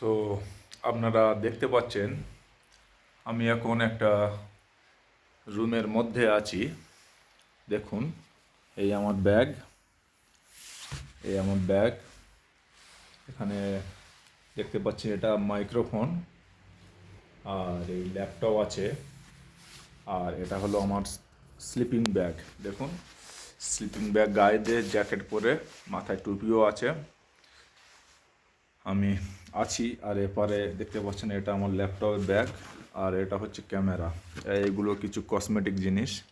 So আপনারা দেখতে পাচ্ছেন, আমি এখন একটা রুমের মধ্যে আছি। দেখুন, এই আমার ব্যাগ, এই আমার ব্যাগ। এখানে দেখতে পাচ্ছি এটা মাইক্রোফোন, আর এই ল্যাপটপ আছে। আর এটা হলো আমার স্লিপিং ব্যাগ। দেখুন, স্লিপিং ব্যাগ, গায়ে দিয়ে জ্যাকেট পরে মাথায় টুপিও আছে। আমি আছি আর এপারে দেখতে পাচ্ছেন এটা আমার ল্যাপটপের ব্যাগ আর এটা হচ্ছে ক্যামেরা। এইগুলো কিছু কসমেটিক জিনিস।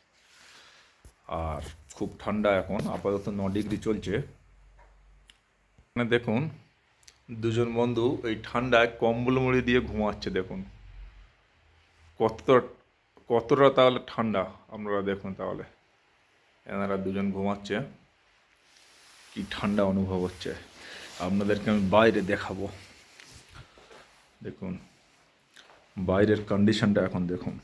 আর খুব ঠান্ডা এখন, আপাতত ন ডিগ্রি চলছে। এখানে দেখুন, দুজন বন্ধু এই ঠান্ডায় কম্বল মুড়ি দিয়ে ঘুমাচ্ছে, দেখুন। কতটা কতটা তাহলে ঠান্ডা, আপনারা দেখুন তাহলে। এনারা দুজন ঘুমাচ্ছে। কি ঠান্ডা অনুভব হচ্ছে। আপনাদেরকে আমি বাইরে দেখাবো। দেখুন, বাইরের কন্ডিশনটা এখন দেখুন।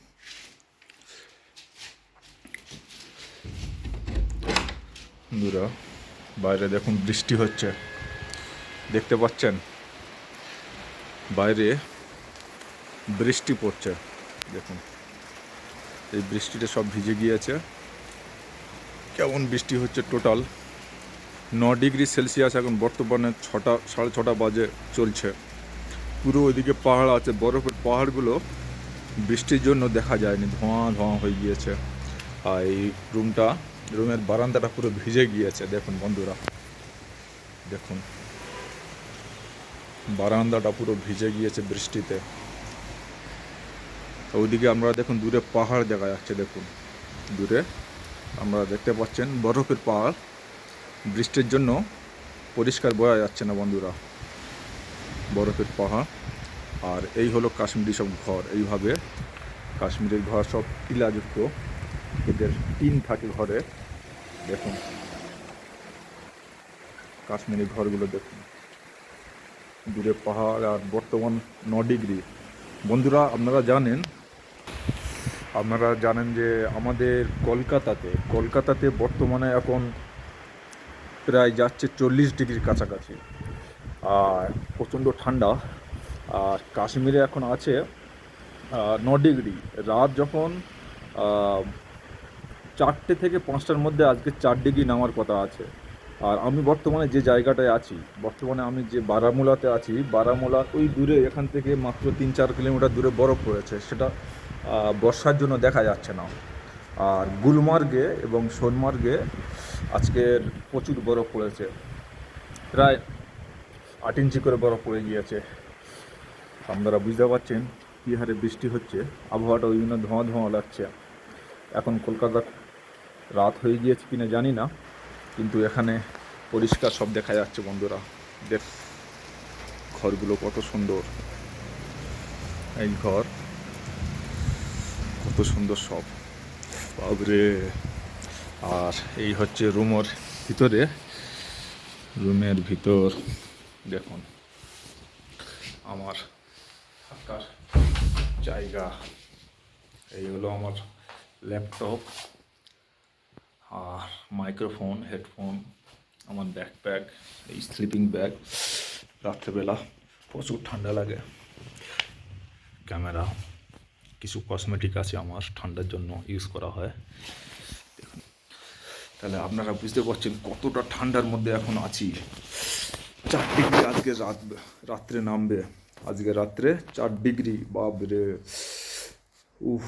বন্ধুরা, বাইরে দেখুন বৃষ্টি হচ্ছে। দেখতে পাচ্ছেন? বাইরে বৃষ্টি পড়ছে। দেখুন, এই বৃষ্টিটা সব ভিজে গিয়েছে। কেমন বৃষ্টি হচ্ছে টোটাল ন ডিগ্রি সেলসিয়াস এখন বর্তমানে ছটা, সাড়ে ছটা বাজে চলছে। পুরো ওইদিকে পাহাড় আছে, বরফের পাহাড়গুলো বৃষ্টির জন্য দেখা যায়নি, ধোঁয়া ধোঁয়া হয়ে গিয়েছে। আর এই রুমটা, রুমের বারান্দাটা পুরো ভিজে গিয়েছে, দেখুন বন্ধুরা। দেখুন। বারান্দাটা পুরো ভিজে গিয়েছে বৃষ্টিতে। ওইদিকে আমরা দেখুন, দূরে পাহাড় দেখা যাচ্ছে, দেখুন। দূরে আমরা দেখতে পাচ্ছেন বরফের পাহাড়। বৃষ্টির জন্য পরিষ্কার বোঝা যাচ্ছে না বন্ধুরা। বরফের পাহাড় আর এই হলো কাশ্মীরি সব ঘর। এইভাবে কাশ্মীরের ঘর সব টিলাযুক্ত এদের টিন থাকে ঘরে। দেখুন। কাশ্মীরি ঘরগুলো দেখুন। দূরে পাহাড় আর বর্তমান ন ডিগ্রি বন্ধুরা, আপনারা জানেন আপনারা জানেন যে আমাদের কলকাতাতে কলকাতাতে বর্তমানে এখন প্রায় যাচ্ছে চল্লিশ ডিগ্রির কাছাকাছি। আর প্রচণ্ড ঠান্ডা। আর কাশ্মীরে এখন আছে ন ডিগ্রি। রাত যখন চারটে থেকে পাঁচটার মধ্যে আজকে চার ডিগ্রি নামার কথা আছে। আর আমি বর্তমানে যে জায়গাটায় আছি, বর্তমানে আমি যে বারামুলাতে আছি বারামুলার ওই দূরে এখান থেকে মাত্র তিন চার কিলোমিটার দূরে বরফ পড়েছে। সেটা বর্ষার জন্য দেখা যাচ্ছে না। আর গুলমার্গে এবং সোনমার্গে আজকের প্রচুর বরফ পড়েছে। প্রায় আট ইঞ্চি করে বরফ পড়ে গিয়েছে। আপনারা বুঝতে পারছেন কী হারে বৃষ্টি হচ্ছে। আবহাওয়াটা ওই জন্য ধোঁয়া ধোঁয়া লাগছে। এখন কলকাতা রাত হয়ে গিয়েছে কিনা জানি না, কিন্তু এখানে পরিষ্কার সব দেখা যাচ্ছে বন্ধুরা। দেখ, ঘরগুলো কত সুন্দর। এই ঘর, কত সুন্দর সব। বাবরে আর এই হচ্ছে রুমের ভিতরে। রুমের ভিতর, দেখুন, আমার থাকার জায়গা। এই হলো আমার ল্যাপটপ আর মাইক্রোফোন, হেডফোন, আমার ব্যাকপ্যাক, এই স্লিপিং ব্যাগ। রাত্রেবেলা প্রচুর ঠান্ডা লাগে। ক্যামেরা, কিছু কসমেটিক আছে আমার, ঠান্ডার জন্য ইউজ করা হয়। তাহলে আপনারা বুঝতে পারছেন কতটা ঠান্ডার মধ্যে এখন আছি। চার ডিগ্রি আজকে রাত, রাত্রে নামবে। আজকে রাত্রে চার ডিগ্রি, বাপরে। উফ